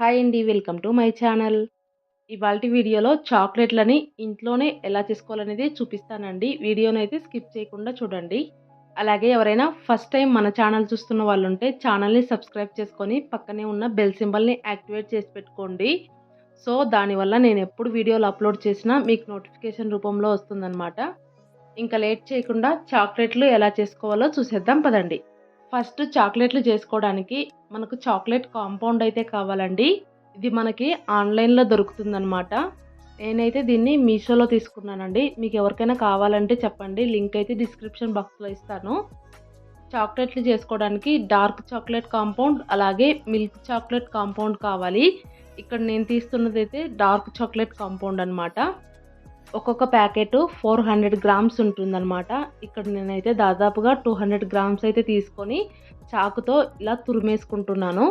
Hi అండి welcome to my channel. ఇవాళ వీడియోలో చాక్లెట్లని ఇంట్లోనే ఎలా చేసుకోవాలనేది చూపిస్తానండి. వీడియోని అయితే స్కిప్ చేయకుండా చూడండి. అలాగే ఎవరైనా ఫస్ట్ టైం మన ఛానల్ చూస్తున్న వాళ్ళు ఉంటే ఛానల్ని సబ్స్క్రైబ్ చేసుకొని పక్కనే ఉన్న బెల్ సింబల్ని యాక్టివేట్ చేసి పెట్టుకోండి. సో దానివల్ల నేను ఎప్పుడు వీడియోలు అప్లోడ్ చేసినా మీకు నోటిఫికేషన్ రూపంలో వస్తుందన్నమాట. ఇంకా లేట్ చేయకుండా చాక్లెట్లు ఎలా చేసుకోవాలో చూసేద్దాం పదండి. ఫస్ట్ చాక్లెట్లు చేసుకోవడానికి మనకు చాక్లెట్ కాంపౌండ్ అయితే కావాలండి. ఇది మనకి ఆన్లైన్లో దొరుకుతుందనమాట నేనైతే దీన్ని మీషోలో తీసుకున్నానండి. మీకు ఎవరికైనా కావాలంటే చెప్పండి. లింక్ అయితే డిస్క్రిప్షన్ బాక్స్లో ఇస్తాను. చాక్లెట్లు చేసుకోవడానికి డార్క్ చాక్లెట్ కాంపౌండ్ అలాగే మిల్క్ చాక్లెట్ కాంపౌండ్ కావాలి. ఇక్కడ నేను తీస్తున్నది అయితే డార్క్ చాక్లెట్ కాంపౌండ్ అనమాట ఒక్కొక్క ప్యాకెట్ ఫోర్ హండ్రెడ్ గ్రామ్స్ ఉంటుందన్నమాట. ఇక్కడ నేనైతే దాదాపుగా టూ హండ్రెడ్ గ్రామ్స్ అయితే తీసుకొని చాకుతో ఇలా తురిమేసుకుంటున్నాను.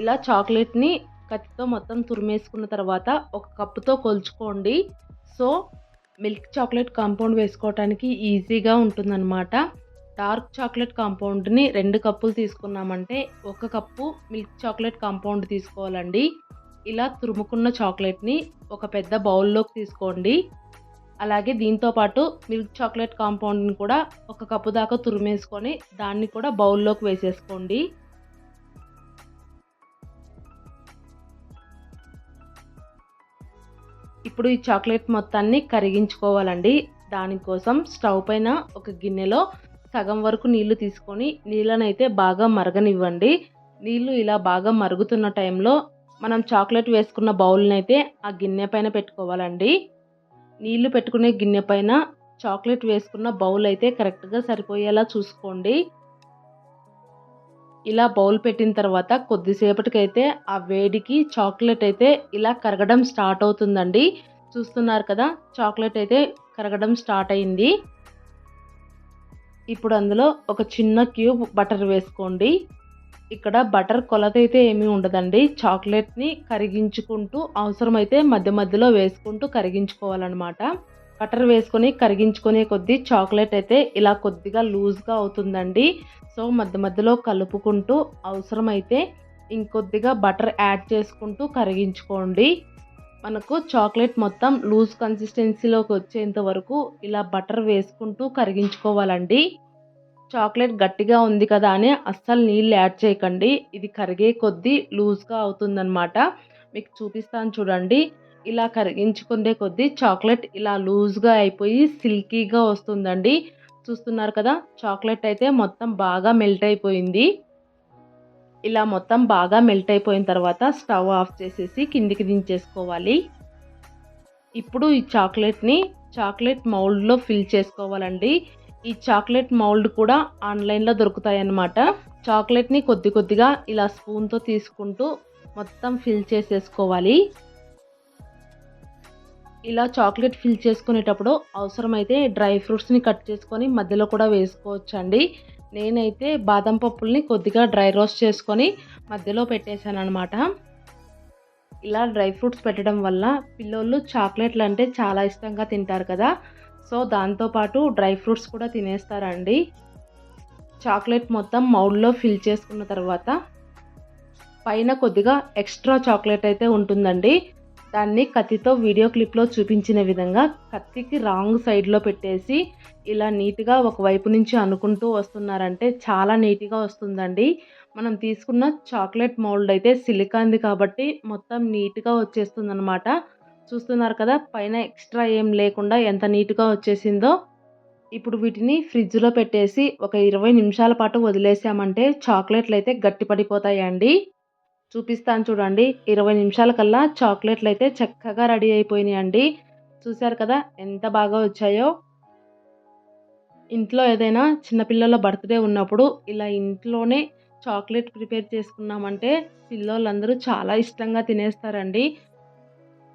ఇలా చాక్లెట్ని కత్తితో మొత్తం తురిమేసుకున్న తర్వాత ఒక కప్పుతో కొలుచుకోండి. సో మిల్క్ చాక్లెట్ కాంపౌండ్ వేసుకోవటానికి ఈజీగా ఉంటుందన్నమాట. డార్క్ చాక్లెట్ కాంపౌండ్ని రెండు కప్పులు తీసుకున్నామంటే ఒక కప్పు మిల్క్ చాక్లెట్ కాంపౌండ్ తీసుకోవాలండి. ఇలా తురుముకున్న చాక్లెట్ని ఒక పెద్ద బౌల్లోకి తీసుకోండి. అలాగే దీంతోపాటు మిల్క్ చాక్లెట్ కాంపౌండ్ని కూడా ఒక కప్పు దాకా తురిమేసుకొని దాన్ని కూడా బౌల్లోకి వేసేసుకోండి. ఇప్పుడు ఈ చాక్లెట్ మొత్తాన్ని కరిగించుకోవాలండి. దానికోసం స్టవ్ పైన ఒక గిన్నెలో సగం వరకు నీళ్ళు తీసుకొని నీళ్ళనైతే బాగా మరగనివ్వండి. నీళ్ళు ఇలా బాగా మరుగుతున్న టైంలో మనం చాక్లెట్ వేసుకున్న బౌల్ని అయితే ఆ గిన్నె పైన పెట్టుకోవాలండి. నీళ్ళు పెట్టుకునే గిన్నె పైన చాక్లెట్ వేసుకున్న బౌల్ అయితే కరెక్ట్గా సరిపోయేలా చూసుకోండి. ఇలా బౌల్ పెట్టిన తర్వాత కొద్దిసేపటికైతే ఆ వేడికి చాక్లెట్ అయితే ఇలా కరగడం స్టార్ట్ అవుతుందండి. చూస్తున్నారు కదా చాక్లెట్ అయితే కరగడం స్టార్ట్ అయింది. ఇప్పుడు అందులో ఒక చిన్న క్యూబ్ బటర్ వేసుకోండి. ఇక్కడ బటర్ కొలత అయితే ఏమీ ఉండదండి. చాక్లెట్ని కరిగించుకుంటూ అవసరమైతే మధ్య మధ్యలో వేసుకుంటూ కరిగించుకోవాలన్నమాట. బటర్ వేసుకొని కరిగించుకునే కొద్దీ చాక్లెట్ అయితే ఇలా కొద్దిగా లూజ్గా అవుతుందండి. సో మధ్య మధ్యలో కలుపుకుంటూ అవసరమైతే ఇంకొద్దిగా బటర్ యాడ్ చేసుకుంటూ కరిగించుకోండి. మనకు చాక్లెట్ మొత్తం లూజ్ కన్సిస్టెన్సీలోకి వచ్చేంత వరకు ఇలా బటర్ వేసుకుంటూ కరిగించుకోవాలండి. చాక్లెట్ గట్టిగా ఉంది కదా అని అస్సలు నీళ్ళు యాడ్ చేయకండి. ఇది కరిగే కొద్దీ లూజ్గా అవుతుందన్నమాట. మీకు చూపిస్తాను చూడండి. ఇలా కరిగించుకునే కొద్దీ చాక్లెట్ ఇలా లూజ్గా అయిపోయి సిల్కీగా వస్తుందండి. చూస్తున్నారు కదా చాక్లెట్ అయితే మొత్తం బాగా మెల్ట్ అయిపోయింది. ఇలా మొత్తం బాగా మెల్ట్ అయిపోయిన తర్వాత స్టవ్ ఆఫ్ చేసేసి కిందికి దించేసుకోవాలి. ఇప్పుడు ఈ చాక్లెట్ని చాక్లెట్ మౌల్డ్లో ఫిల్ చేసుకోవాలండి. ఈ చాక్లెట్ మౌల్డ్ కూడా ఆన్లైన్లో దొరుకుతాయి అన్నమాట చాక్లెట్ని కొద్ది కొద్దిగా ఇలా స్పూన్తో తీసుకుంటూ మొత్తం ఫిల్ చేసేసుకోవాలి. ఇలా చాక్లెట్ ఫిల్ చేసుకునేటప్పుడు అవసరమైతే డ్రై ఫ్రూట్స్ని కట్ చేసుకొని మధ్యలో కూడా వేసుకోవచ్చండి. నేనైతే బాదం పప్పుల్ని కొద్దిగా డ్రై రోస్ట్ చేసుకొని మధ్యలో పెట్టేశాను అనమాట ఇలా డ్రై ఫ్రూట్స్ పెట్టడం వల్ల పిల్లోళ్ళు చాక్లెట్లు అంటే చాలా ఇష్టంగా తింటారు కదా. సో దాంతోపాటు డ్రై ఫ్రూట్స్ కూడా తినేస్తారండి. చాక్లెట్ మొత్తం మౌల్డ్లో ఫిల్ చేసుకున్న తర్వాత పైన కొద్దిగా ఎక్స్ట్రా చాక్లెట్ అయితే ఉంటుందండి. దాన్ని కత్తితో వీడియో క్లిప్లో చూపించిన విధంగా కత్తికి రాంగ్ సైడ్లో పెట్టేసి ఇలా నీట్గా ఒకవైపు నుంచి అనుకుంటూ వస్తున్నారంటే చాలా నీట్గా వస్తుందండి. మనం తీసుకున్న చాక్లెట్ మౌల్డ్ అయితే సిలికాంది కాబట్టి మొత్తం నీట్గా వచ్చేస్తుంది అనమాట చూస్తున్నారు కదా పైన ఎక్స్ట్రా ఏం లేకుండా ఎంత నీట్గా వచ్చేసిందో. ఇప్పుడు వీటిని ఫ్రిడ్జ్లో పెట్టేసి ఒక ఇరవై నిమిషాల పాటు వదిలేసామంటే చాక్లెట్లు అయితే గట్టిపడిపోతాయండి చూపిస్తాను చూడండి ఇరవై నిమిషాల కల్లా చాక్లెట్లు అయితే చక్కగా రెడీ అయిపోయినాయండి. చూశారు కదా ఎంత బాగా వచ్చాయో. ఇంట్లో ఏదైనా చిన్నపిల్లల బర్త్డే ఉన్నప్పుడు ఇలా ఇంట్లోనే చాక్లెట్ ప్రిపేర్ చేసుకున్నామంటే పిల్లలందరూ చాలా ఇష్టంగా తినేస్తారండి.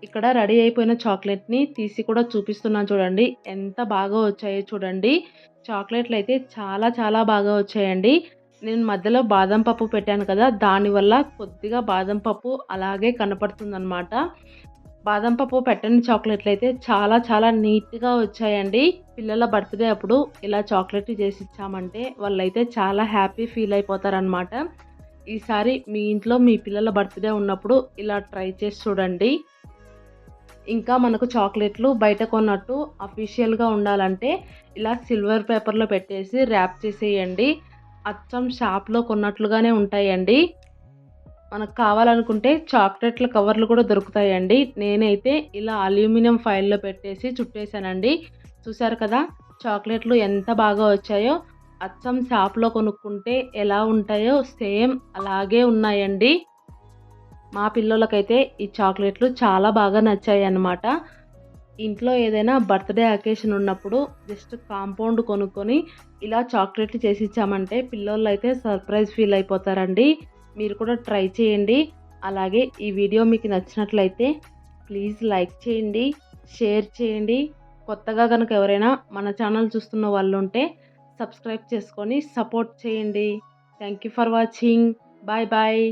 ఇక్కడ రెడీ అయిపోయిన చాక్లెట్ని తీసి కూడా చూపిస్తున్నాను చూడండి. ఎంత బాగా వచ్చాయో చూడండి. చాక్లెట్లు అయితే చాలా చాలా బాగా వచ్చాయండి. నేను మధ్యలో బాదం పప్పు పెట్టాను కదా దానివల్ల కొద్దిగా బాదం పప్పు అలాగే కనపడుతుందనమాట బాదం పప్పు పెట్టని చాక్లెట్లు అయితే చాలా చాలా నీట్గా వచ్చాయండి. పిల్లల బర్త్డే అప్పుడు ఇలా చాక్లెట్ చేసి ఇచ్చామంటే వాళ్ళైతే చాలా హ్యాపీ ఫీల్ అయిపోతారనమాట ఈసారి మీ ఇంట్లో మీ పిల్లల బర్త్డే ఉన్నప్పుడు ఇలా ట్రై చేసి చూడండి. ఇంకా మనకు చాక్లెట్లు బయట కొన్నట్టు అఫీషియల్గా ఉండాలంటే ఇలా సిల్వర్ పేపర్లో పెట్టేసి ర్యాప్ చేసేయండి. అచ్చం షాప్లో కొన్నట్లుగానే ఉంటాయండి. మనకు కావాలనుకుంటే చాక్లెట్ల కవర్లు కూడా దొరుకుతాయండి. నేనైతే ఇలా అల్యూమినియం ఫైల్లో పెట్టేసి చుట్టేసానండి చూసారు కదా చాక్లెట్లు ఎంత బాగా వచ్చాయో అచ్చం షాప్లో కొనుక్కుంటే ఎలా ఉంటాయో సేమ్ అలాగే ఉన్నాయండి. మా పిల్లలకైతే ఈ చాక్లెట్లు చాలా బాగా నచ్చాయి అన్నమాట ఇంట్లో ఏదైనా బర్త్డే అకేషన్ ఉన్నప్పుడు జస్ట్ కాంపౌండ్ కొనుక్కొని ఇలా చాక్లెట్లు చేసి ఇచ్చామంటే పిల్లలు అయితే సర్ప్రైజ్ ఫీల్ అయిపోతారండి. మీరు కూడా ట్రై చేయండి. అలాగే ఈ వీడియో మీకు నచ్చినట్లయితే ప్లీజ్ లైక్ చేయండి షేర్ చేయండి. కొత్తగా కనుక ఎవరైనా మన ఛానల్ చూస్తున్న వాళ్ళు ఉంటే సబ్స్క్రైబ్ చేసుకొని సపోర్ట్ చేయండి. Thank you for watching. Bye bye.